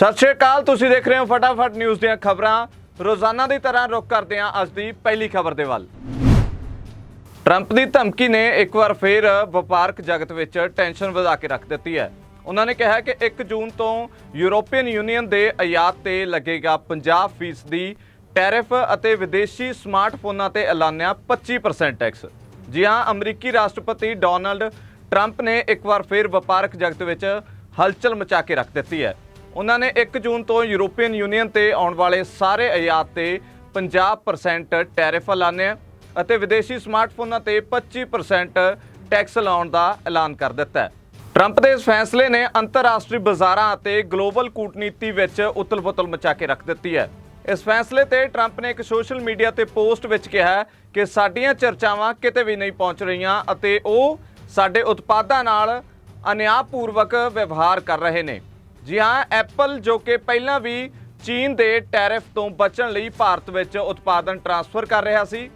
ਸਤਿ ਸ਼੍ਰੀ ਅਕਾਲ, ਤੁਸੀਂ ਦੇਖ ਰਹੇ ਹੋ ਫਟਾਫਟ ਨਿਊਜ਼ ਦੀਆਂ ਖਬਰਾਂ। ਰੋਜ਼ਾਨਾ ਦੀ ਤਰ੍ਹਾਂ ਰੁਕ ਕਰਦੇ ਹਾਂ ਅੱਜ ਦੀ ਪਹਿਲੀ ਖਬਰ ਦੇ ਵੱਲ। ਟਰੰਪ ਦੀ ਧਮਕੀ ਨੇ ਇੱਕ ਵਾਰ ਫੇਰ ਵਪਾਰਕ ਜਗਤ ਵਿੱਚ ਟੈਨਸ਼ਨ ਵਧਾ ਕੇ ਰੱਖ ਦਿੱਤੀ ਹੈ। ਉਹਨਾਂ ਨੇ ਕਿਹਾ ਕਿ 1 ਜੂਨ ਤੋਂ ਯੂਰੋਪੀਅਨ ਯੂਨੀਅਨ ਦੇ ਆਯਾਤ ਤੇ ਲੱਗੇਗਾ 50% ਦੀ ਟੈਰਿਫ ਅਤੇ ਵਿਦੇਸ਼ੀ ਸਮਾਰਟਫੋਨਾਂ ਤੇ ਐਲਾਨਿਆ 25% ਟੈਕਸ। ਜੀ ਹਾਂ, ਅਮਰੀਕੀ ਰਾਸ਼ਟਰਪਤੀ ਡੋਨਲਡ ਟਰੰਪ ਨੇ ਇੱਕ ਵਾਰ ਫੇਰ ਵਪਾਰਕ ਜਗਤ ਵਿੱਚ ਹਲਚਲ ਮਚਾ ਕੇ ਰੱਖ ਦਿੱਤੀ ਹੈ। ਉਹਨਾਂ ਨੇ 1 ਜੂਨ ਤੋਂ ਯੂਰੋਪੀਅਨ ਯੂਨੀਅਨ ਤੇ ਆਉਣ ਵਾਲੇ ਸਾਰੇ ਆਯਾਤ ਤੇ 50% ਟੈਰਿਫ ਐਲਾਨਿਆ ਅਤੇ ਵਿਦੇਸ਼ੀ ਸਮਾਰਟਫੋਨਾਂ ਤੇ 25% ਟੈਕਸ ਲਾਉਣ ਦਾ ਐਲਾਨ ਕਰ ਦਿੱਤਾ ਹੈ। ਟਰੰਪ ਦੇ ਇਸ ਫੈਸਲੇ ਨੇ ਅੰਤਰਰਾਸ਼ਟਰੀ ਬਾਜ਼ਾਰਾਂ ਅਤੇ ਗਲੋਬਲ ਕੂਟਨੀਤੀ ਵਿੱਚ ਉਤਲ-ਪੁਤਲ ਮਚਾ ਕੇ ਰੱਖ ਦਿੱਤੀ ਹੈ। ਇਸ ਫੈਸਲੇ ਤੇ ਟਰੰਪ ਨੇ ਇੱਕ ਸੋਸ਼ਲ ਮੀਡੀਆ ਤੇ ਪੋਸਟ ਵਿੱਚ ਕਿਹਾ ਕਿ ਸਾਡੀਆਂ ਚਰਚਾਵਾਂ ਕਿਤੇ ਵੀ ਨਹੀਂ ਪਹੁੰਚ ਰਹੀਆਂ ਅਤੇ ਉਹ ਸਾਡੇ ਉਤਪਾਦਾਂ ਨਾਲ ਅਨਿਆਂਪੂਰਵਕ ਵਿਵਹਾਰ ਕਰ ਰਹੇ ਨੇ। ਜੀ ਹਾਂ ਐਪਲ ਜੋ ਕਿ ਪਹਿਲਾਂ ਵੀ ਚੀਨ ਦੇ ਟੈਰਿਫ ਤੋਂ ਬਚਣ ਲਈ ਭਾਰਤ ਵਿੱਚ ਉਤਪਾਦਨ ਟਰਾਂਸਫਰ ਕਰ ਰਿਹਾ ਸੀ,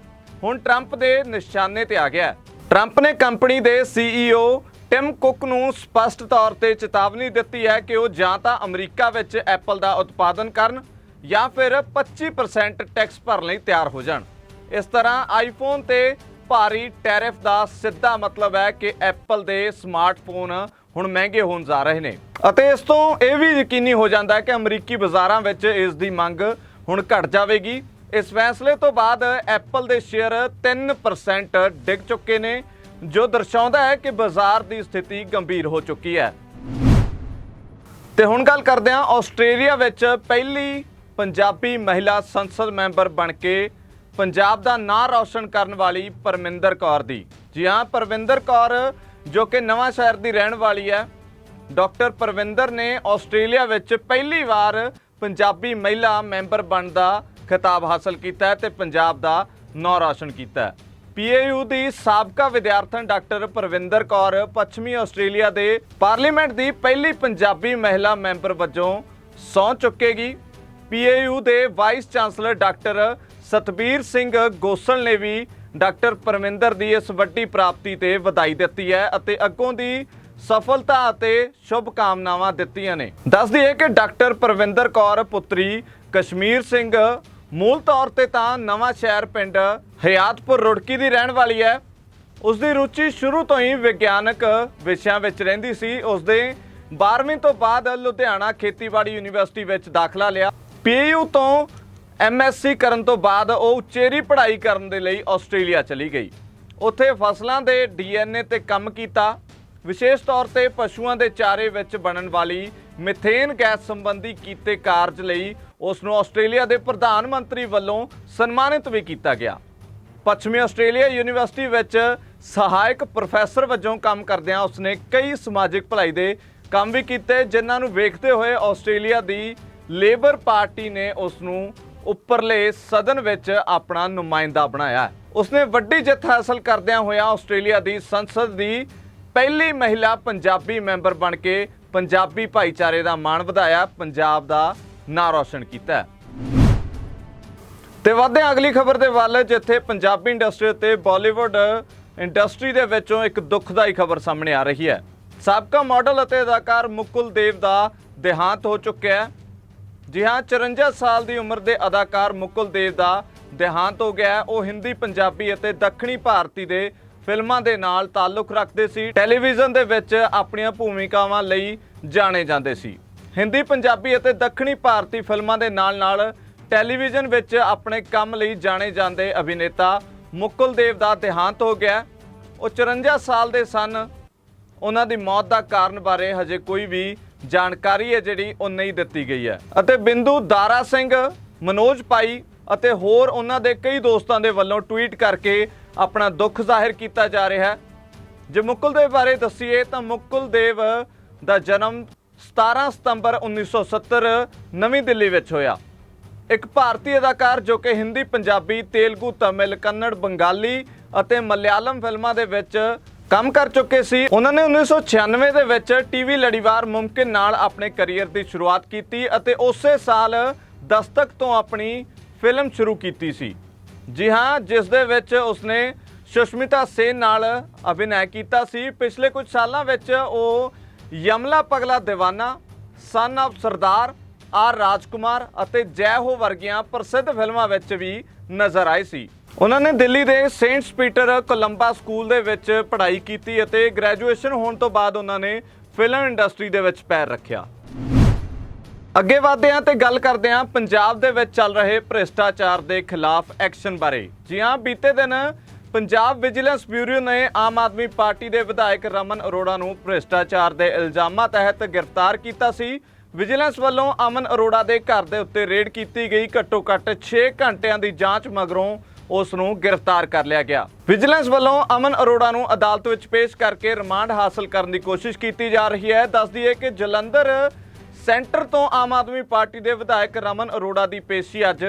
ਹੁਣ ਟਰੰਪ ਦੇ ਨਿਸ਼ਾਨੇ ਤੇ ਆ ਗਿਆ ਹੈ। ਟਰੰਪ ਨੇ ਕੰਪਨੀ ਦੇ CEO ਟਿਮ ਕੁੱਕ ਨੂੰ ਸਪਸ਼ਟ ਤੌਰ ਤੇ ਚੇਤਾਵਨੀ ਦਿੱਤੀ ਹੈ ਕਿ ਉਹ ਜਾਂ ਤਾਂ ਅਮਰੀਕਾ ਵਿੱਚ ਐਪਲ ਦਾ ਉਤਪਾਦਨ ਕਰਨ ਜਾਂ ਫਿਰ 25% ਟੈਕਸ ਭਰਨ ਲਈ ਤਿਆਰ ਹੋ ਜਾਣ ਇਸ ਤਰ੍ਹਾਂ ਆਈਫੋਨ ਤੇ ਭਾਰੀ ਟੈਰਿਫ ਦਾ ਸਿੱਧਾ ਮਤਲਬ ਹੈ ਕਿ ਐਪਲ ਦੇ ਸਮਾਰਟਫੋਨ ਹੁਣ ਮਹਿੰਗੇ ਹੋਣ ਜਾ ਰਹੇ ਨੇ। ਅਤੇ ਇਸ ਤੋਂ ਇਹ ਵੀ ਯਕੀਨੀ ਹੋ ਜਾਂਦਾ ਹੈ ਕਿ ਅਮਰੀਕੀ ਬਾਜ਼ਾਰਾਂ ਵਿੱਚ ਇਸ ਦੀ ਮੰਗ ਹੁਣ ਘਟ ਜਾਵੇਗੀ। ਇਸ ਫੈਸਲੇ ਤੋਂ ਬਾਅਦ ਐਪਲ ਦੇ ਸ਼ੇਅਰ 3% ਡਿੱਗ ਚੁੱਕੇ ਨੇ, ਜੋ ਦਰਸਾਉਂਦਾ ਹੈ ਕਿ ਬਾਜ਼ਾਰ ਦੀ ਸਥਿਤੀ ਗੰਭੀਰ ਹੋ ਚੁੱਕੀ ਹੈ। ਤੇ ਹੁਣ ਗੱਲ ਕਰਦੇ ਹਾਂ ਆਸਟ੍ਰੇਲੀਆ ਵਿੱਚ ਪਹਿਲੀ ਪੰਜਾਬੀ ਮਹਿਲਾ ਸੰਸਦ ਮੈਂਬਰ ਬਣ ਕੇ ਪੰਜਾਬ ਦਾ ਨਾਂ ਰੌਸ਼ਨ ਕਰਨ ਵਾਲੀ ਪਰਮਿੰਦਰ ਕੌਰ ਦੀ। ਜੀ ਹਾਂ ਪਰਵਿੰਦਰ ਕੌਰ ਜੋ ਕਿ ਨਵਾਂ ਸ਼ਹਿਰ ਦੀ ਰਹਿਣ ਵਾਲੀ ਹੈ। ਡਾਕਟਰ ਪਰਵਿੰਦਰ ਨੇ ਆਸਟ੍ਰੇਲੀਆ ਵਿੱਚ ਪਹਿਲੀ ਵਾਰ ਪੰਜਾਬੀ ਮਹਿਲਾ ਮੈਂਬਰ ਬਣਨ ਦਾ ਖਿਤਾਬ ਹਾਸਲ ਕੀਤਾ ਹੈ ਤੇ ਪੰਜਾਬ ਦਾ ਨਾਂ ਰੌਸ਼ਨ ਕੀਤਾ ਹੈ। ਪੀਏਯੂ ਦੀ ਸਾਬਕਾ ਵਿਦਿਆਰਥਣ ਡਾਕਟਰ ਪਰਵਿੰਦਰ ਕੌਰ ਪੱਛਮੀ ਆਸਟ੍ਰੇਲੀਆ ਦੇ ਪਾਰਲੀਮੈਂਟ ਦੀ ਪਹਿਲੀ ਪੰਜਾਬੀ ਮਹਿਲਾ ਮੈਂਬਰ ਵਜੋਂ ਸਹੁੰ ਚੁੱਕੇਗੀ। ਪੀਏਯੂ ਦੇ vice chancellor doctor Satbir Singh Gosal ਨੇ ਵੀ ਡਾਕਟਰ ਪਰਮਿੰਦਰ ਦੀ ਇਸ ਵੱਡੀ ਪ੍ਰਾਪਤੀ ਤੇ ਵਧਾਈ ਦਿੱਤੀ ਹੈ ਅਤੇ ਅੱਗੋਂ ਦੀ ਸਫਲਤਾ ਅਤੇ ਸ਼ੁਭ ਕਾਮਨਾਵਾਂ ਦਿੱਤੀਆਂ ਨੇ। ਦੱਸ ਦਈਏ ਕਿ ਡਾਕਟਰ ਪਰਵਿੰਦਰ ਕੌਰ ਪੁੱਤਰੀ ਕਸ਼ਮੀਰ ਸਿੰਘ ਮੂਲ ਤੌਰ ਤੇ ਤਾਂ ਨਵਾਂ ਸ਼ਹਿਰ ਪਿੰਡ ਹਯਾਤਪੁਰ ਰੁੜਕੀ ਦੀ ਰਹਿਣ ਵਾਲੀ ਹੈ। ਉਸ ਦੀ ਰੁਚੀ ਸ਼ੁਰੂ ਤੋਂ ਹੀ ਵਿਗਿਆਨਕ ਵਿਸ਼ਿਆਂ ਵਿੱਚ ਰਹਿੰਦੀ ਸੀ। ਉਸ ਦੇ 12ਵੀਂ ਤੋਂ ਬਾਅਦ ਲੁਧਿਆਣਾ ਖੇਤੀਬਾੜੀ ਯੂਨੀਵਰਸਿਟੀ ਵਿੱਚ ਦਾਖਲਾ ਲਿਆ। ਪੀਯੂ ਤੋਂ ਐਮਐਸਸੀ ਕਰਨ ਤੋਂ ਬਾਅਦ ਉਹ ਉਚੇਰੀ ਪੜ੍ਹਾਈ ਕਰਨ ਦੇ ਲਈ ਆਸਟ੍ਰੇਲੀਆ ਚਲੀ ਗਈ। ਉੱਥੇ ਫਸਲਾਂ ਦੇ ਡੀਐਨਏ ਤੇ ਕੰਮ ਕੀਤਾ। ਵਿਸ਼ੇਸ਼ ਤੌਰ ਤੇ ਪਸ਼ੂਆਂ ਦੇ ਚਾਰੇ ਵਿੱਚ ਬਣਨ ਵਾਲੀ ਮਿਥੇਨ ਗੈਸ ਸੰਬੰਧੀ ਕੀਤੇ ਕਾਰਜ ਲਈ ਉਸ ਨੂੰ ਆਸਟ੍ਰੇਲੀਆ ਦੇ ਪ੍ਰਧਾਨ ਮੰਤਰੀ ਵੱਲੋਂ ਸਨਮਾਨਿਤ ਵੀ ਕੀਤਾ ਗਿਆ। ਪੱਛਮੀ ਆਸਟ੍ਰੇਲੀਆ ਯੂਨੀਵਰਸਿਟੀ ਵਿੱਚ ਸਹਾਇਕ ਪ੍ਰੋਫੈਸਰ ਵਜੋਂ ਕੰਮ ਕਰਦਿਆਂ ਉਸਨੇ ਕਈ ਸਮਾਜਿਕ ਭਲਾਈ ਦੇ ਕੰਮ ਵੀ ਕੀਤੇ, ਜਿਨ੍ਹਾਂ ਨੂੰ ਵੇਖਦੇ ਹੋਏ ਆਸਟ੍ਰੇਲੀਆ ਦੀ ਲੇਬਰ ਪਾਰਟੀ ਨੇ ਉਸ ਨੂੰ ਉੱਪਰਲੇ ਸਦਨ ਵਿੱਚ ਆਪਣਾ ਨੁਮਾਇੰਦਾ ਬਣਾਇਆ ਉਸਨੇ ਵੱਡੀ ਜਿੱਤ ਹਾਸਲ ਕਰਦਿਆਂ ਹੋਇਆ ਆਸਟ੍ਰੇਲੀਆ ਦੀ ਸੰਸਦ ਦੀ ਪਹਿਲੀ ਮਹਿਲਾ ਪੰਜਾਬੀ ਮੈਂਬਰ ਬਣ ਕੇ ਪੰਜਾਬੀ ਭਾਈਚਾਰੇ ਦਾ ਮਾਣ ਵਧਾਇਆ, ਪੰਜਾਬ ਦਾ ਨਾਂ ਰੌਸ਼ਨ ਕੀਤਾ ਹੈ। ਤੇ ਵਧਦੇ ਹਾਂ ਅਗਲੀ ਖਬਰ ਦੇ ਵੱਲ, ਜਿੱਥੇ ਪੰਜਾਬੀ ਇੰਡਸਟਰੀ ਅਤੇ ਬਾਲੀਵੁੱਡ ਇੰਡਸਟਰੀ ਦੇ ਵਿੱਚੋਂ ਇੱਕ ਦੁਖਦਾਈ ਖਬਰ ਸਾਹਮਣੇ ਆ ਰਹੀ ਹੈ। ਸਾਬਕਾ ਮਾਡਲ ਅਤੇ ਅਦਾਕਾਰ ਮੁਕੁਲ ਦੇਵ ਦਾ ਦੇਹਾਂਤ ਹੋ ਚੁੱਕਿਆ ਹੈ। ਜੀ ਹਾਂ 54 ਸਾਲ ਦੀ ਉਮਰ ਦੇ ਅਦਾਕਾਰ ਮੁਕੁਲ ਦੇਵ ਦਾ ਦੇਹਾਂਤ ਹੋ ਗਿਆ ਉਹ ਹਿੰਦੀ, ਪੰਜਾਬੀ ਅਤੇ ਦੱਖਣੀ ਭਾਰਤੀ ਦੇ ਫਿਲਮਾਂ ਦੇ ਨਾਲ ਤਾਲੁਕ ਰੱਖਦੇ ਸੀ। ਟੈਲੀਵਿਜ਼ਨ ਦੇ ਵਿੱਚ ਆਪਣੀਆਂ ਭੂਮਿਕਾਵਾਂ ਲਈ ਜਾਣੇ ਜਾਂਦੇ ਸੀ। ਹਿੰਦੀ, ਪੰਜਾਬੀ ਅਤੇ ਦੱਖਣੀ ਭਾਰਤੀ ਫਿਲਮਾਂ ਦੇ ਨਾਲ-ਨਾਲ ਟੈਲੀਵਿਜ਼ਨ ਵਿੱਚ ਆਪਣੇ ਕੰਮ ਲਈ ਜਾਣੇ ਜਾਂਦੇ ਅਭਿਨੇਤਾ ਮੁਕੁਲ ਦੇਵ ਦਾ ਦੇਹਾਂਤ ਹੋ ਗਿਆ ਉਹ 54 ਸਾਲ ਦੇ ਸਨ। ਉਹਨਾਂ ਦੀ ਮੌਤ ਦਾ ਕਾਰਨ ਬਾਰੇ ਹਜੇ ਕੋਈ ਵੀ ਜਾਣਕਾਰੀ ਹੈ ਜਿਹੜੀ ਉਹ ਨਹੀਂ ਦਿੱਤੀ ਗਈ ਹੈ। ਅਤੇ ਬਿੰਦੂ ਦਾਰਾ ਸਿੰਘ, ਮਨੋਜ ਪਾਈ ਅਤੇ ਹੋਰ ਉਹਨਾਂ ਦੇ ਕਈ ਦੋਸਤਾਂ ਦੇ ਵੱਲੋਂ ਟਵੀਟ ਕਰਕੇ ਆਪਣਾ ਦੁੱਖ ਜ਼ਾਹਿਰ ਕੀਤਾ ਜਾ ਰਿਹਾ ਹੈ। ਜੇ ਮੁਕੁਲ ਦੇਵ ਬਾਰੇ ਦੱਸੀਏ ਤਾਂ ਮੁਕੁਲ ਦੇਵ ਦਾ ਜਨਮ 17 ਸਤੰਬਰ 1970 ਨਵੀਂ ਦਿੱਲੀ ਵਿੱਚ ਹੋਇਆ। ਇੱਕ ਭਾਰਤੀ ਅਦਾਕਾਰ ਜੋ ਕਿ ਹਿੰਦੀ, ਪੰਜਾਬੀ, ਤੇਲਗੂ, ਤਮਿਲ, ਕੰਨੜ, ਬੰਗਾਲੀ ਅਤੇ ਮਲਿਆਲਮ ਫਿਲਮਾਂ ਦੇ ਵਿੱਚ ਕੰਮ ਕਰ ਚੁੱਕੇ ਸੀ। ਉਹਨਾਂ ਨੇ 1996 ਦੇ ਵਿੱਚ ਟੀਵੀ ਲੜੀਵਾਰ ਮੁਮਕਿਨ ਨਾਲ ਆਪਣੇ ਕੈਰੀਅਰ ਦੀ ਸ਼ੁਰੂਆਤ ਕੀਤੀ ਅਤੇ ਉਸੇ ਸਾਲ ਦਸਤਕ ਤੋਂ ਆਪਣੀ ਫਿਲਮ ਸ਼ੁਰੂ ਕੀਤੀ ਸੀ। ਜੀ ਹਾਂ, ਜਿਸ ਦੇ ਵਿੱਚ ਉਸਨੇ ਸੁਸ਼ਮਿਤਾ ਸੇਨ ਨਾਲ ਅਭਿਨੈ ਕੀਤਾ ਸੀ। ਪਿਛਲੇ ਕੁਝ ਸਾਲਾਂ ਵਿੱਚ ਉਹ ਯਮਲਾ ਪਗਲਾ دیਵਾਨਾ ਸਨ ਆਫ ਸਰਦਾਰ ਆਰ ਰਾਜਕੁਮਾਰ ਅਤੇ ਜੈ ਹੋ ਵਰਗੀਆਂ ਪ੍ਰਸਿੱਧ ਫਿਲਮਾਂ ਵਿੱਚ ਵੀ ਨਜ਼ਰ ਆਏ ਸੀ। ਉਹਨਾਂ ਨੇ ਦਿੱਲੀ ਦੇ ਸੇਂਟਸ ਪੀਟਰ ਕੋਲੰਬਾ ਸਕੂਲ ਦੇ ਵਿੱਚ ਪੜ੍ਹਾਈ ਕੀਤੀ ਅਤੇ ਗ੍ਰੈਜੂਏਸ਼ਨ ਹੋਣ ਤੋਂ ਬਾਅਦ ਉਹਨਾਂ ਨੇ ਫਿਲਮ ਇੰਡਸਟਰੀ ਦੇ ਵਿੱਚ ਪੈਰ ਰੱਖਿਆ। ਅੱਗੇ ਵਧਦੇ ਹਾਂ ਤੇ ਗੱਲ ਕਰਦੇ ਹਾਂ ਪੰਜਾਬ ਦੇ ਵਿੱਚ ਚੱਲ ਰਹੇ ਭ੍ਰਿਸ਼ਟਾਚਾਰ ਦੇ ਖਿਲਾਫ ਐਕਸ਼ਨ ਬਾਰੇ। ਜੀ ਹਾਂ, ਬੀਤੇ ਦਿਨ ਪੰਜਾਬ ਵਿਜੀਲੈਂਸ ਬਿਊਰੋ ਨੇ ਆਮ ਆਦਮੀ ਪਾਰਟੀ ਦੇ ਵਿਧਾਇਕ ਰਮਨ ਅਰੋੜਾ ਨੂੰ ਭ੍ਰਿਸ਼ਟਾਚਾਰ ਦੇ ਇਲਜ਼ਾਮਾਂ ਤਹਿਤ ਗ੍ਰਿਫਤਾਰ ਕੀਤਾ ਸੀ। ਵਿਜੀਲੈਂਸ ਵੱਲੋਂ ਅਮਨ ਅਰੋੜਾ ਦੇ ਘਰ ਦੇ ਉੱਤੇ ਰੇਡ ਕੀਤੀ ਗਈ। ਘੱਟੋ ਘੱਟ 6 ਘੰਟਿਆਂ ਦੀ ਜਾਂਚ ਮਗਰੋਂ ਉਸ ਨੂੰ ਗ੍ਰਿਫਤਾਰ ਕਰ ਲਿਆ ਗਿਆ। ਵਿਜੀਲੈਂਸ ਵੱਲੋਂ ਅਮਨ ਅਰੋੜਾ ਨੂੰ ਅਦਾਲਤ ਵਿੱਚ ਪੇਸ਼ ਕਰਕੇ ਰਿਮਾਂਡ ਹਾਸਲ ਕਰਨ ਦੀ ਕੋਸ਼ਿਸ਼ ਕੀਤੀ ਜਾ ਰਹੀ ਹੈ। ਦੱਸਦੀ ਹੈ ਕਿ ਜਲੰਧਰ ਸੈਂਟਰ ਤੋਂ ਆਮ ਆਦਮੀ ਪਾਰਟੀ ਦੇ ਵਿਧਾਇਕ ਰਮਨ ਅਰੋੜਾ ਦੀ ਪੇਸ਼ੀ ਅੱਜ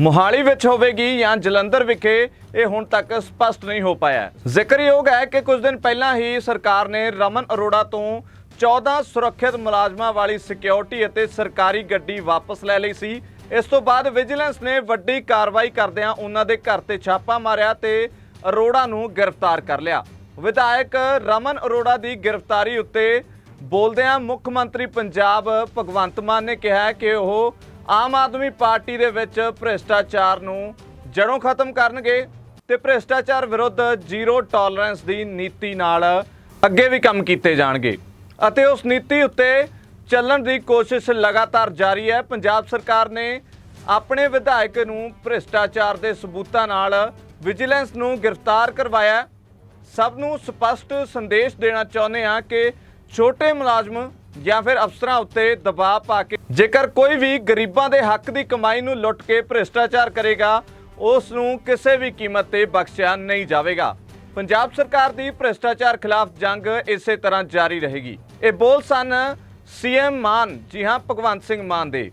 ਮੋਹਾਲੀ ਵਿੱਚ ਹੋਵੇਗੀ ਜਾਂ ਜਲੰਧਰ ਵਿਖੇ। ਇਹ ਹੁਣ ਤੱਕ ਸਪਸ਼ਟ ਨਹੀਂ ਹੋ ਪਾਇਆ। ਜ਼ਿਕਰਯੋਗ ਹੈ ਕਿ ਕੁਝ ਦਿਨ ਪਹਿਲਾਂ ਹੀ ਸਰਕਾਰ ਨੇ ਰਮਨ ਅਰੋੜਾ ਤੋਂ 14 ਸੁਰੱਖਿਅਤ ਮੁਲਾਜ਼ਮਾਂ ਵਾਲੀ ਸਿਕਿਉਰਿਟੀ ਅਤੇ ਸਰਕਾਰੀ ਗੱਡੀ ਵਾਪਸ ਲੈ ਲਈ ਸੀ। ਇਸ ਤੋਂ ਬਾਅਦ ਵਿਜੀਲੈਂਸ ਨੇ ਵੱਡੀ ਕਾਰਵਾਈ ਕਰਦਿਆਂ ਉਹਨਾਂ ਦੇ ਘਰ ਤੇ ਛਾਪਾ ਮਾਰਿਆ ਤੇ ਅਰੋੜਾ ਨੂੰ ਗ੍ਰਿਫਤਾਰ ਕਰ ਲਿਆ। ਵਿਧਾਇਕ ਰਮਨ ਅਰੋੜਾ ਦੀ ਗ੍ਰਿਫਤਾਰੀ ਉੱਤੇ ਬੋਲਦਿਆਂ ਮੁੱਖ ਮੰਤਰੀ ਪੰਜਾਬ ਭਗਵੰਤ ਮਾਨ ਨੇ ਕਿਹਾ ਕਿ ਉਹ ਆਮ ਆਦਮੀ ਪਾਰਟੀ ਦੇ ਵਿੱਚ ਭ੍ਰਿਸ਼ਟਾਚਾਰ ਨੂੰ ਜੜੋਂ ਖਤਮ ਕਰਨਗੇ ਤੇ ਭ੍ਰਿਸ਼ਟਾਚਾਰ ਵਿਰੁੱਧ ਜ਼ੀਰੋ ਟੋਲਰੈਂਸ ਦੀ ਨੀਤੀ ਨਾਲ ਅੱਗੇ ਵੀ ਕੰਮ ਕੀਤੇ ਜਾਣਗੇ ਅਤੇ ਉਸ ਨੀਤੀ ਉੱਤੇ ਚੱਲਣ ਦੀ ਕੋਸ਼ਿਸ਼ ਲਗਾਤਾਰ ਜਾਰੀ ਹੈ। ਪੰਜਾਬ ਸਰਕਾਰ ਨੇ ਆਪਣੇ ਵਿਧਾਇਕ ਨੂੰ ਭ੍ਰਿਸ਼ਟਾਚਾਰ ਦੇ ਸਬੂਤਾਂ ਨਾਲ ਵਿਜੀਲੈਂਸ ਨੂੰ ਗ੍ਰਿਫਤਾਰ ਕਰਵਾਇਆ ਸਭ ਨੂੰ ਸਪਸ਼ਟ ਸੰਦੇਸ਼ ਦੇਣਾ ਚਾਹੁੰਦੇ ਹਾਂ ਕਿ ਛੋਟੇ ਮੁਲਾਜ਼ਮ ਜਾਂ ਫਿਰ ਅਫਸਰਾਂ ਉੱਤੇ ਦਬਾਅ ਪਾ ਕੇ ਜੇਕਰ ਕੋਈ ਵੀ ਗਰੀਬਾਂ ਦੇ ਹੱਕ ਦੀ ਕਮਾਈ ਨੂੰ ਲੁੱਟ ਕੇ ਭ੍ਰਿਸ਼ਟਾਚਾਰ ਕਰੇਗਾ, ਉਸ ਨੂੰ ਕਿਸੇ ਵੀ ਕੀਮਤ ਤੇ ਬਖਸ਼ਿਆ ਨਹੀਂ ਜਾਵੇਗਾ। ਪੰਜਾਬ ਸਰਕਾਰ ਦੀ ਭ੍ਰਿਸ਼ਟਾਚਾਰ ਖਿਲਾਫ ਜੰਗ ਇਸੇ ਤਰ੍ਹਾਂ ਜਾਰੀ ਰਹੇਗੀ। ਇਹ ਬੋਲ ਸਨ ਸੀਐਮ ਮਾਨ, ਜੀ ਹਾਂ, ਭਗਵੰਤ ਸਿੰਘ ਮਾਨ ਦੇ।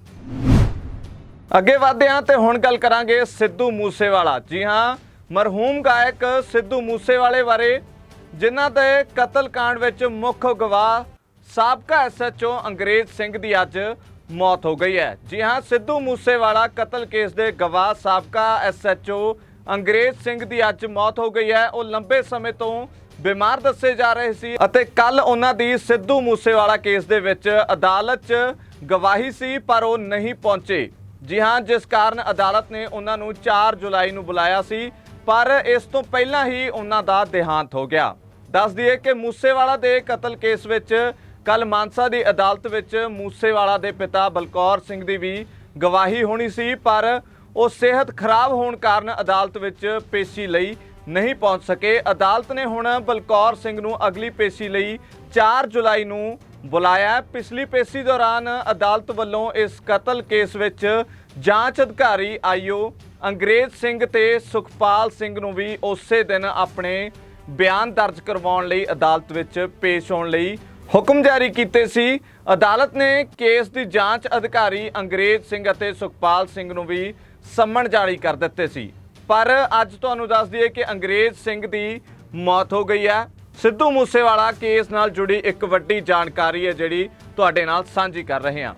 ਅੱਗੇ ਵਧਦੇ ਹਾਂ ਤੇ ਹੁਣ ਗੱਲ ਕਰਾਂਗੇ ਸਿੱਧੂ ਮੂਸੇਵਾਲਾ। ਜੀ ਹਾਂ, ਮਰਹੂਮ ਗਾਇਕ ਸਿੱਧੂ ਮੂਸੇਵਾਲੇ ਬਾਰੇ, ਜਿਨ੍ਹਾਂ ਦੇ ਕਤਲकांड ਵਿੱਚ ਮੁੱਖ ਗਵਾਹ ਸਾਬਕਾ ਐਸਐਚਓ ਅੰਗਰੇਜ਼ ਸਿੰਘ ਦੀ ਅੱਜ ਮੌਤ ਹੋ ਗਈ ਹੈ। ਜੀ ਹਾਂ, ਸਿੱਧੂ ਮੂਸੇਵਾਲਾ ਕਤਲ ਕੇਸ ਦੇ ਗਵਾਹ ਸਾਬਕਾ ਐਸਐਚਓ ਅੰਗਰੇਜ਼ ਸਿੰਘ ਦੀ ਅੱਜ ਮੌਤ ਹੋ ਗਈ ਹੈ। ਉਹ ਲੰਬੇ ਸਮੇਂ ਤੋਂ ਬਿਮਾਰ ਦੱਸੇ ਜਾ ਰਹੇ ਸੀ ਅਤੇ ਕੱਲ ਉਹਨਾਂ ਦੀ ਸਿੱਧੂ ਮੂਸੇਵਾਲਾ ਕੇਸ ਦੇ ਵਿੱਚ ਅਦਾਲਤ 'ਚ ਗਵਾਹੀ ਸੀ, ਪਰ ਉਹ ਨਹੀਂ ਪਹੁੰਚੇ। ਜੀ ਹਾਂ, ਜਿਸ ਕਾਰਨ ਅਦਾਲਤ ਨੇ ਉਹਨਾਂ ਨੂੰ 4 ਜੁਲਾਈ ਨੂੰ ਬੁਲਾਇਆ ਸੀ, ਪਰ ਇਸ ਤੋਂ ਪਹਿਲਾਂ ਹੀ ਉਹਨਾਂ ਦਾ ਦੇਹਾਂਤ ਹੋ ਗਿਆ। ਦੱਸ ਦਈਏ ਕਿ ਮੂਸੇਵਾਲਾ ਦੇ ਕਤਲ ਕੇਸ ਵਿੱਚ ਕੱਲ ਮਾਨਸਾ ਦੀ ਅਦਾਲਤ ਵਿੱਚ ਮੂਸੇਵਾਲਾ ਦੇ ਪਿਤਾ ਬਲਕੌਰ ਸਿੰਘ ਦੀ ਵੀ ਗਵਾਹੀ ਹੋਣੀ ਸੀ, ਪਰ ਉਹ ਸਿਹਤ ਖਰਾਬ ਹੋਣ ਕਾਰਨ ਅਦਾਲਤ ਵਿੱਚ ਪੇਸ਼ੀ ਲਈ ਨਹੀਂ ਪਹੁੰਚ ਸਕੇ। ਅਦਾਲਤ ਨੇ ਹੁਣ ਬਲਕੌਰ ਸਿੰਘ ਨੂੰ ਅਗਲੀ ਪੇਸ਼ੀ ਲਈ 4 ਜੁਲਾਈ ਨੂੰ ਬੁਲਾਇਆ। ਪਿਛਲੀ ਪੇਸ਼ੀ ਦੌਰਾਨ ਅਦਾਲਤ ਵੱਲੋਂ ਇਸ ਕਤਲ ਕੇਸ ਵਿੱਚ ਜਾਂਚ ਅਧਿਕਾਰੀ ਆਈਓ ਅੰਗਰੇਜ਼ ਸਿੰਘ ਤੇ ਸੁਖਪਾਲ ਸਿੰਘ ਨੂੰ ਵੀ ਉਸੇ ਦਿਨ ਆਪਣੇ ਬਿਆਨ ਦਰਜ ਕਰਵਾਉਣ ਲਈ ਅਦਾਲਤ ਵਿੱਚ ਪੇਸ਼ ਹੋਣ ਲਈ ਹੁਕਮ ਜਾਰੀ ਕੀਤੇ ਸੀ। ਅਦਾਲਤ ਨੇ ਕੇਸ ਦੀ ਜਾਂਚ ਅਧਿਕਾਰੀ ਅੰਗਰੇਜ਼ ਸਿੰਘ ਅਤੇ ਸੁਖਪਾਲ ਸਿੰਘ ਨੂੰ ਵੀ ਸੰਮਣ ਜਾਰੀ ਕਰ ਦਿੱਤੇ ਸੀ। ਪਰ ਅੱਜ ਤੁਹਾਨੂੰ ਦੱਸ ਦਈਏ ਕਿ ਅੰਗਰੇਜ਼ ਸਿੰਘ ਦੀ ਮੌਤ ਹੋ ਗਈ ਹੈ। ਸਿੱਧੂ ਮੂਸੇਵਾਲਾ ਕੇਸ ਨਾਲ ਜੁੜੀ ਇੱਕ ਵੱਡੀ ਜਾਣਕਾਰੀ ਹੈ ਜਿਹੜੀ ਤੁਹਾਡੇ ਨਾਲ ਸਾਂਝੀ ਕਰ ਰਹੇ ਹਾਂ।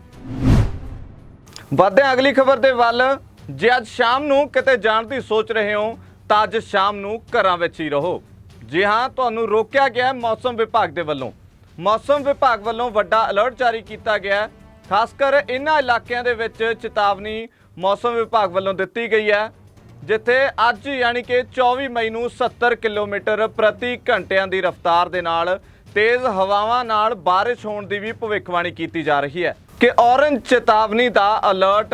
ਵੱਧਦੇ ਹਾਂ ਅਗਲੀ ਖਬਰ ਦੇ ਵੱਲ। ਜੇ ਅੱਜ ਸ਼ਾਮ ਨੂੰ ਕਿਤੇ ਜਾਣ ਦੀ ਸੋਚ ਰਹੇ ਹੋ, ਤਾਂ ਅੱਜ ਸ਼ਾਮ ਨੂੰ ਘਰਾਂ ਵਿੱਚ ਹੀ ਰਹੋ। ਜੀ ਹਾਂ, ਤੁਹਾਨੂੰ ਰੋਕਿਆ ਗਿਆ ਮੌਸਮ ਵਿਭਾਗ ਦੇ ਵੱਲੋਂ। ਮੌਸਮ ਵਿਭਾਗ ਵੱਲੋਂ ਵੱਡਾ ਅਲਰਟ ਜਾਰੀ ਕੀਤਾ ਗਿਆ ਹੈ। ਖਾਸ ਕਰ ਇਨ੍ਹਾਂ ਇਲਾਕਿਆਂ ਦੇ ਵਿੱਚ ਚੇਤਾਵਨੀ ਮੌਸਮ ਵਿਭਾਗ ਵੱਲੋਂ ਦਿੱਤੀ ਗਈ ਹੈ। ਜਿੱਥੇ ਅੱਜ ਯਾਨੀ ਕਿ 24 ਮਈ ਨੂੰ 70 ਕਿਲੋਮੀਟਰ ਪ੍ਰਤੀ ਘੰਟਿਆਂ ਦੀ ਰਫ਼ਤਾਰ ਦੇ ਨਾਲ ਤੇਜ਼ ਹਵਾਵਾਂ ਨਾਲ ਬਾਰਿਸ਼ ਹੋਣ ਦੀ ਵੀ ਭਵਿੱਖਬਾਣੀ ਕੀਤੀ ਜਾ ਰਹੀ ਹੈ ਕਿ ਔਰੰਜ ਚੇਤਾਵਨੀ ਦਾ ਅਲਰਟ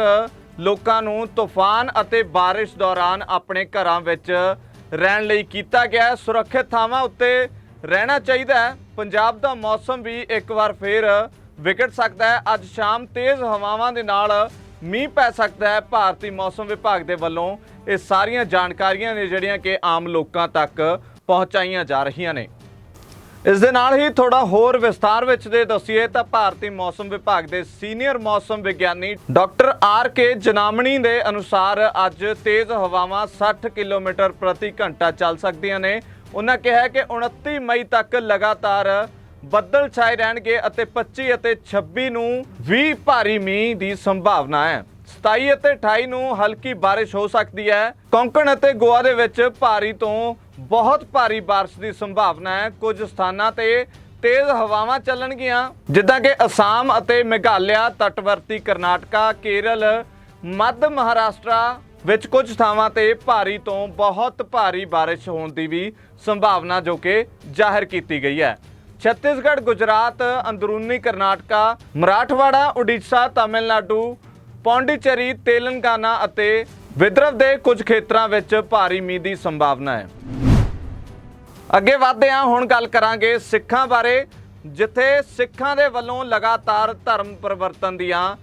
ਲੋਕਾਂ ਨੂੰ ਤੂਫਾਨ ਅਤੇ ਬਾਰਿਸ਼ ਦੌਰਾਨ ਆਪਣੇ ਘਰਾਂ ਵਿੱਚ ਰਹਿਣ ਲਈ ਕੀਤਾ ਗਿਆ ਸੁਰੱਖਿਅਤ ਥਾਵਾਂ ਉੱਤੇ ਰਹਿਣਾ ਚਾਹੀਦਾ ਹੈ। ਪੰਜਾਬ ਦਾ ਮੌਸਮ ਵੀ ਇੱਕ ਵਾਰ ਫੇਰ ਵਿਗੜ ਸਕਦਾ ਹੈ। ਅੱਜ ਸ਼ਾਮ ਤੇਜ਼ ਹਵਾਵਾਂ ਦੇ ਨਾਲ ਮੀਂਹ ਪੈ ਸਕਦਾ ਹੈ। ਭਾਰਤੀ ਮੌਸਮ ਵਿਭਾਗ ਦੇ ਵੱਲੋਂ ਇਹ ਸਾਰੀਆਂ ਜਾਣਕਾਰੀਆਂ ਨੇ ਜਿਹੜੀਆਂ ਕਿ ਆਮ ਲੋਕਾਂ ਤੱਕ ਪਹੁੰਚਾਈਆਂ ਜਾ ਰਹੀਆਂ ਨੇ। ਇਸ ਦੇ ਨਾਲ ਹੀ ਥੋੜਾ ਹੋਰ ਵਿਸਥਾਰ ਵਿੱਚ ਦੇ ਦੱਸੀਏ ਤਾਂ ਭਾਰਤੀ ਮੌਸਮ ਵਿਭਾਗ ਦੇ ਸੀਨੀਅਰ ਮੌਸਮ ਵਿਗਿਆਨੀ ਡਾਕਟਰ ਆਰ ਕੇ ਜਨਾਮਣੀ ਦੇ ਅਨੁਸਾਰ ਅੱਜ ਤੇਜ਼ ਹਵਾਵਾਂ 60 ਕਿਲੋਮੀਟਰ ਪ੍ਰਤੀ ਘੰਟਾ ਚੱਲ ਸਕਦੀਆਂ ਨੇ। ਉਹਨਾਂ ਕਿਹਾ ਕਿ 29 ਮਈ ਤੱਕ ਲਗਾਤਾਰ ਬੱਦਲ ਛਾਏ ਰਹਿਣਗੇ ਅਤੇ 25 ਅਤੇ 26 ਨੂੰ ਵੀ ਭਾਰੀ ਮੀਂਹ ਦੀ ਸੰਭਾਵਨਾ ਹੈ। 27 ਅਤੇ 28 ਨੂੰ ਹਲਕੀ ਬਾਰਿਸ਼ ਹੋ ਸਕਦੀ ਹੈ। ਕੋਂਕਣ ਅਤੇ ਗੋਆ ਦੇ ਵਿੱਚ ਭਾਰੀ ਤੋਂ ਬਹੁਤ ਭਾਰੀ ਬਾਰਿਸ਼ ਦੀ ਸੰਭਾਵਨਾ ਹੈ। ਕੁਝ ਸਥਾਨਾਂ ਤੇ ਤੇਜ਼ ਹਵਾਵਾਂ ਚੱਲਣਗੀਆਂ। ਜਿੱਦਾਂ ਕਿ ਅਸਾਮ ਅਤੇ ਮੇਘਾਲਿਆ, ਤਟਵਰਤੀ ਕਰਨਾਟਕਾ, ਕੇਰਲ, ਮੱਧ ਮਹਾਰਾਸ਼ਟਰਾ ਵਿੱਚ ਕੁਝ ਥਾਵਾਂ ਤੇ ਭਾਰੀ ਤੋਂ ਬਹੁਤ ਭਾਰੀ ਬਾਰਿਸ਼ ਹੋਣ ਦੀ ਵੀ ਸੰਭਾਵਨਾ ਜੋ ਕਿ ਜ਼ਾਹਿਰ ਕੀਤੀ ਗਈ ਹੈ। ਛੱਤੀਸਗੜ੍ਹ, ਗੁਜਰਾਤ, ਅੰਦਰੂਨੀ ਕਰਨਾਟਕਾ, ਮਰਾਠਵਾੜਾ, ਉੜੀਸਾ, ਤਾਮਿਲਨਾਡੂ, ਪੌਂਡੀਚੇਰੀ, ਤੇਲੰਗਾਨਾ ਅਤੇ ਵਿਦਰਭ ਦੇ ਕੁਝ ਖੇਤਰਾਂ ਵਿੱਚ ਭਾਰੀ ਮੀਂਹ ਦੀ ਸੰਭਾਵਨਾ ਹੈ। ਅੱਗੇ ਵਧਦੇ ਹਾਂ, ਹੁਣ ਗੱਲ ਕਰਾਂਗੇ ਸਿੱਖਾਂ ਬਾਰੇ, ਜਿੱਥੇ ਸਿੱਖਾਂ ਦੇ ਵੱਲੋਂ ਲਗਾਤਾਰ ਧਰਮ ਪਰਿਵਰਤਨ ਦੀਆਂ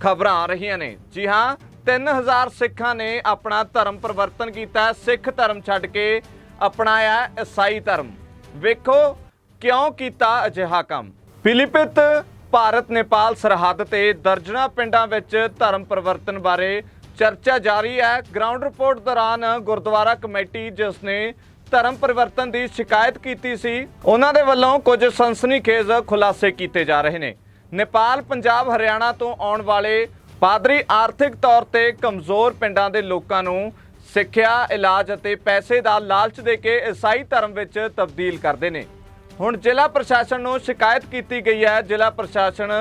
ਖਬਰਾਂ ਆ ਰਹੀਆਂ ਨੇ। ਜੀ ਹਾਂ 3000 ਸਿੱਖਾਂ ਨੇ ਆਪਣਾ ਧਰਮ ਪਰਿਵਰਤਨ ਕੀਤਾ ਸਿੱਖ ਧਰਮ ਛੱਡ ਕੇ ਅਪਣਾਇਆ ਈਸਾਈ ਧਰਮ। ਵੇਖੋ ਕਿਉਂ ਕੀਤਾ ਅਜਿਹਾ ਕੰਮ? ਫਿਲੀਪਿਤ ਭਾਰਤ ਨੇਪਾਲ ਸਰਹੱਦ ਤੇ ਦਰਜਨਾ ਪਿੰਡਾਂ ਵਿੱਚ ਧਰਮ ਪਰਿਵਰਤਨ ਬਾਰੇ ਚਰਚਾ ਜਾਰੀ ਹੈ। ਗਰਾਊਂਡ ਰਿਪੋਰਟ ਦੌਰਾਨ ਗੁਰਦੁਆਰਾ ਕਮੇਟੀ ਜਿਸ ਨੇ ਧਰਮ ਪਰਿਵਰਤਨ ਦੀ ਸ਼ਿਕਾਇਤ ਕੀਤੀ ਸੀ, ਉਹਨਾਂ ਦੇ ਵੱਲੋਂ ਕੁਝ ਸਨਸਨੀਖੇਜ਼ ਖੁਲਾਸੇ ਕੀਤੇ ਜਾ ਰਹੇ ਨੇ। ਨੇਪਾਲ, ਪੰਜਾਬ, ਹਰਿਆਣਾ ਤੋਂ ਆਉਣ ਵਾਲੇ ਪਾਦਰੀ ਆਰਥਿਕ ਤੌਰ ਤੇ ਕਮਜ਼ੋਰ ਪਿੰਡਾਂ ਦੇ ਲੋਕਾਂ ਨੂੰ ਸਿੱਖਿਆ, ਇਲਾਜ ਅਤੇ ਪੈਸੇ ਦਾ ਲਾਲਚ ਦੇ ਕੇ ਈਸਾਈ ਧਰਮ ਵਿੱਚ ਤਬਦੀਲ ਕਰਦੇ ਨੇ। ਹੁਣ ਜ਼ਿਲ੍ਹਾ ਪ੍ਰਸ਼ਾਸਨ ਨੂੰ ਸ਼ਿਕਾਇਤ ਕੀਤੀ ਗਈ ਹੈ। ਜ਼ਿਲ੍ਹਾ ਪ੍ਰਸ਼ਾਸਨ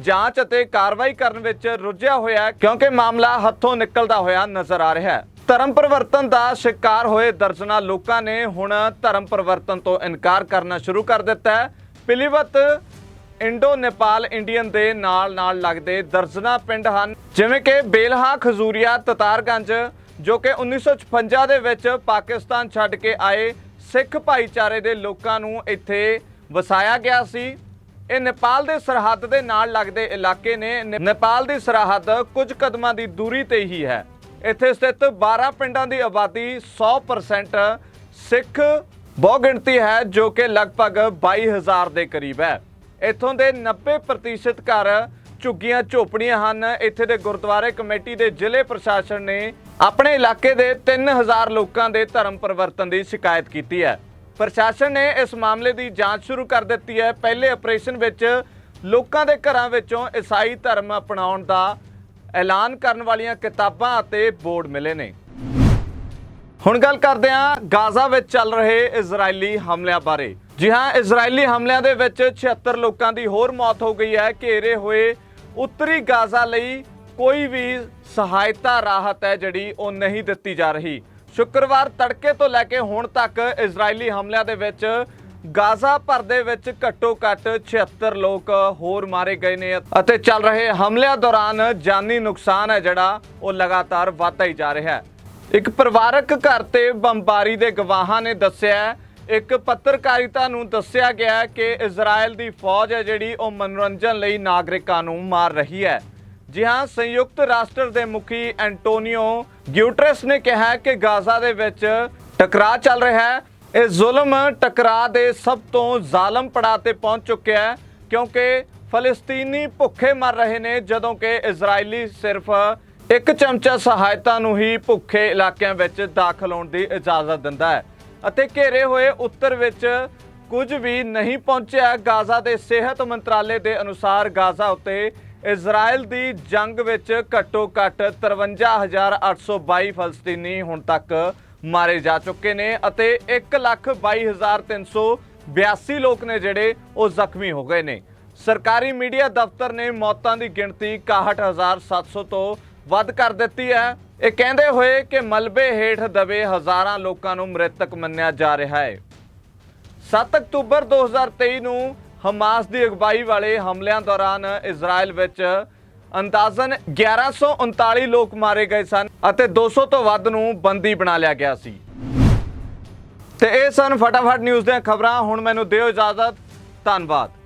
ਜਾਂਚ ਅਤੇ ਕਾਰਵਾਈ ਕਰਨ ਵਿੱਚ ਰੁੱਝਿਆ ਹੋਇਆ ਹੈ ਕਿਉਂਕਿ ਮਾਮਲਾ ਹੱਥੋਂ ਨਿਕਲਦਾ ਹੋਇਆ ਨਜ਼ਰ ਆ ਰਿਹਾ ਹੈ। ਧਰਮ ਪਰਿਵਰਤਨ ਦਾ ਸ਼ਿਕਾਰ ਹੋਏ ਦਰਜਨਾਂ ਲੋਕਾਂ ਨੇ ਹੁਣ ਧਰਮ ਪਰਿਵਰਤਨ ਤੋਂ ਇਨਕਾਰ ਕਰਨਾ ਸ਼ੁਰੂ ਕਰ ਦਿੱਤਾ ਹੈ। ਪਿਲੀਵਤ ਇੰਡੋ ਨੇਪਾਲ ਇੰਡੀਅਨ ਦੇ ਨਾਲ ਨਾਲ ਲੱਗਦੇ ਦਰਜਨਾਂ ਪਿੰਡ ਹਨ, ਜਿਵੇਂ ਕਿ ਬੇਲਹਾ, ਖਜ਼ੂਰੀਆ, ਤਤਾਰਗੰਜ, ਜੋ ਕਿ 1956 ਦੇ ਵਿੱਚ ਪਾਕਿਸਤਾਨ ਛੱਡ ਕੇ ਆਏ ਸਿੱਖ ਭਾਈਚਾਰੇ ਦੇ ਲੋਕਾਂ ਨੂੰ ਇੱਥੇ ਵਸਾਇਆ ਗਿਆ ਸੀ। ਇਹ ਨੇਪਾਲ ਦੇ ਸਰਹੱਦ ਦੇ ਨਾਲ ਲੱਗਦੇ ਇਲਾਕੇ ਨੇ। ਨੇਪਾਲ ਦੀ ਸਰਹੱਦ ਕੁਝ ਕਦਮਾਂ ਦੀ ਦੂਰੀ ਤੇ ਹੀ ਹੈ। ਇੱਥੇ ਸਥਿਤ 12 ਪਿੰਡਾਂ ਦੀ ਆਬਾਦੀ 100% ਸਿੱਖ ਬਹੁ ਗਿਣਤੀ ਹੈ, ਜੋ ਕਿ ਲਗਭਗ 22000 ਦੇ ਕਰੀਬ ਹੈ। ਇੱਥੋਂ ਦੇ 90% ਘਰ ਝੁੱਗੀਆਂ ਝੋਪੜੀਆਂ ਹਨ। ਇੱਥੇ ਦੇ ਗੁਰਦੁਆਰੇ ਕਮੇਟੀ ਦੇ ਜ਼ਿਲ੍ਹੇ ਪ੍ਰਸ਼ਾਸਨ ਨੇ ਆਪਣੇ ਇਲਾਕੇ ਦੇ 3000 ਲੋਕਾਂ ਦੇ ਧਰਮ ਪਰਿਵਰਤਨ ਦੀ ਸ਼ਿਕਾਇਤ ਕੀਤੀ ਹੈ। ਪ੍ਰਸ਼ਾਸਨ ਨੇ ਇਸ ਮਾਮਲੇ ਦੀ ਜਾਂਚ ਸ਼ੁਰੂ ਕਰ ਦਿੱਤੀ ਹੈ। ਪਹਿਲੇ ਆਪਰੇਸ਼ਨ ਵਿੱਚ ਲੋਕਾਂ ਦੇ ਘਰਾਂ ਵਿੱਚੋਂ ਈਸਾਈ ਧਰਮ ਅਪਣਾਉਣ ਦਾ ਐਲਾਨ ਕਰਨ ਵਾਲੀਆਂ ਕਿਤਾਬਾਂ ਅਤੇ ਬੋਰਡ ਮਿਲੇ ਨੇ। ਹੁਣ ਗੱਲ ਕਰਦੇ ਹਾਂ ਗਾਜ਼ਾ ਵਿੱਚ ਚੱਲ ਰਹੇ ਇਜ਼ਰਾਈਲੀ ਹਮਲਿਆਂ ਬਾਰੇ। ਜੀ ਹਾਂ, ਇਜ਼ਰਾਈਲੀ ਹਮਲਿਆਂ ਦੇ ਵਿੱਚ 76 ਲੋਕਾਂ ਦੀ ਹੋਰ ਮੌਤ ਹੋ ਗਈ ਹੈ। ਘੇਰੇ ਹੋਏ ਉੱਤਰੀ ਗਾਜ਼ਾ ਲਈ ਕੋਈ ਵੀ ਸਹਾਇਤਾ ਰਾਹਤ ਹੈ ਜਿਹੜੀ ਉਹ ਨਹੀਂ ਦਿੱਤੀ ਜਾ ਰਹੀ। ਸ਼ੁੱਕਰਵਾਰ ਤੜਕੇ ਤੋਂ ਲੈ ਕੇ ਹੁਣ ਤੱਕ ਇਜ਼ਰਾਈਲੀ ਹਮਲਿਆਂ ਦੇ ਵਿੱਚ ਗਾਜ਼ਾ ਭਰ ਦੇ ਵਿੱਚ ਘੱਟੋ ਘੱਟ 76 ਲੋਕ ਹੋਰ ਮਾਰੇ ਗਏ ਨੇ ਅਤੇ ਚੱਲ ਰਹੇ ਹਮਲਿਆਂ ਦੌਰਾਨ ਜਾਨੀ ਨੁਕਸਾਨ ਹੈ ਜਿਹੜਾ ਉਹ ਲਗਾਤਾਰ ਵਧਦਾ ਹੀ ਜਾ ਰਿਹਾ ਹੈ। ਇੱਕ ਪਰਿਵਾਰਕ ਘਰ ਤੇ ਬੰਬਾਰੀ ਦੇ ਗਵਾਹਾਂ ਨੇ ਦੱਸਿਆ ਇੱਕ ਪੱਤਰਕਾਰਿਤਾ ਨੂੰ ਦੱਸਿਆ ਗਿਆ ਕਿ ਇਜ਼ਰਾਈਲ ਦੀ ਫੌਜ ਹੈ ਜਿਹੜੀ ਉਹ ਮਨੋਰੰਜਨ ਲਈ ਨਾਗਰਿਕਾਂ ਨੂੰ ਮਾਰ ਰਹੀ ਹੈ। ਜੀ ਹਾਂ, ਸੰਯੁਕਤ ਰਾਸ਼ਟਰ ਦੇ ਮੁਖੀ ਐਂਟੋਨੀਓ ਗਿਊਟਰਸ ਨੇ ਕਿਹਾ ਕਿ ਗਾਜ਼ਾ ਦੇ ਵਿੱਚ ਟਕਰਾਅ ਚੱਲ ਰਿਹਾ ਹੈ। ਇਹ ਜ਼ੁਲਮ ਟਕਰਾਅ ਦੇ ਸਭ ਤੋਂ ਜ਼ਾਲਮ ਪੜਾਅ ਤੇ ਪਹੁੰਚ ਚੁੱਕਿਆ ਹੈ ਕਿਉਂਕਿ ਫਲਸਤੀਨੀ ਭੁੱਖੇ ਮਰ ਰਹੇ ਨੇ, ਜਦੋਂ ਕਿ ਇਜ਼ਰਾਈਲੀ ਸਿਰਫ ਇੱਕ ਚਮਚਾ ਸਹਾਇਤਾ ਨੂੰ ਹੀ ਭੁੱਖੇ ਇਲਾਕਿਆਂ ਵਿੱਚ ਦਾਖਲ ਹੋਣ ਦੀ ਇਜਾਜ਼ਤ ਦਿੰਦਾ ਹੈ। ਅਤੇ ਘੇਰੇ ਹੋਏ ਉੱਤਰ ਵਿੱਚ ਕੁਝ ਵੀ ਨਹੀਂ ਪਹੁੰਚਿਆ। ਗਾਜ਼ਾ ਦੇ ਸਿਹਤ ਮੰਤਰਾਲੇ ਦੇ ਅਨੁਸਾਰ ਗਾਜ਼ਾ ਉੱਤੇ ਇਜ਼ਰਾਈਲ ਦੀ ਜੰਗ ਵਿੱਚ ਘੱਟੋ ਘੱਟ 53822 ਫਲਸਤੀਨੀ ਹੁਣ ਤੱਕ ਮਾਰੇ ਜਾ ਚੁੱਕੇ ਨੇ ਅਤੇ 122382 ਲੋਕ ਨੇ ਜਿਹੜੇ ਉਹ ਜ਼ਖਮੀ ਹੋ ਗਏ ਨੇ। ਸਰਕਾਰੀ ਮੀਡੀਆ ਦਫ਼ਤਰ ਨੇ ਮੌਤਾਂ ਦੀ ਗਿਣਤੀ 61700 ਤੋਂ ਵੱਧ ਕਰ ਦਿੱਤੀ ਹੈ। ਇਹ ਕਹਿੰਦੇ ਹੋਏ ਕਿ ਮਲਬੇ ਹੇਠ ਦਬੇ ਹਜ਼ਾਰਾਂ ਲੋਕਾਂ ਨੂੰ ਮ੍ਰਿਤਕ ਮੰਨਿਆ ਜਾ ਰਿਹਾ ਹੈ। 7 ਅਕਤੂਬਰ 2023 ਨੂੰ ਹਮਾਸ ਦੀ ਅਗਵਾਈ ਵਾਲੇ ਹਮਲਿਆਂ ਦੌਰਾਨ ਇਜ਼ਰਾਈਲ ਵਿੱਚ ਅੰਦਾਜ਼ਨ 1139 ਲੋਕ ਮਾਰੇ ਗਏ ਸਨ ਅਤੇ 200 ਤੋਂ ਵੱਧ ਨੂੰ ਬੰਦੀ ਬਣਾ ਲਿਆ ਗਿਆ ਸੀ। ਤੇ ਇਹ ਸਨ ਫਟਾਫਟ ਨਿਊਜ਼ ਦੀਆਂ ਖਬਰਾਂ। ਹੁਣ ਮੈਨੂੰ ਦਿਓ ਇਜਾਜ਼ਤ। ਧੰਨਵਾਦ।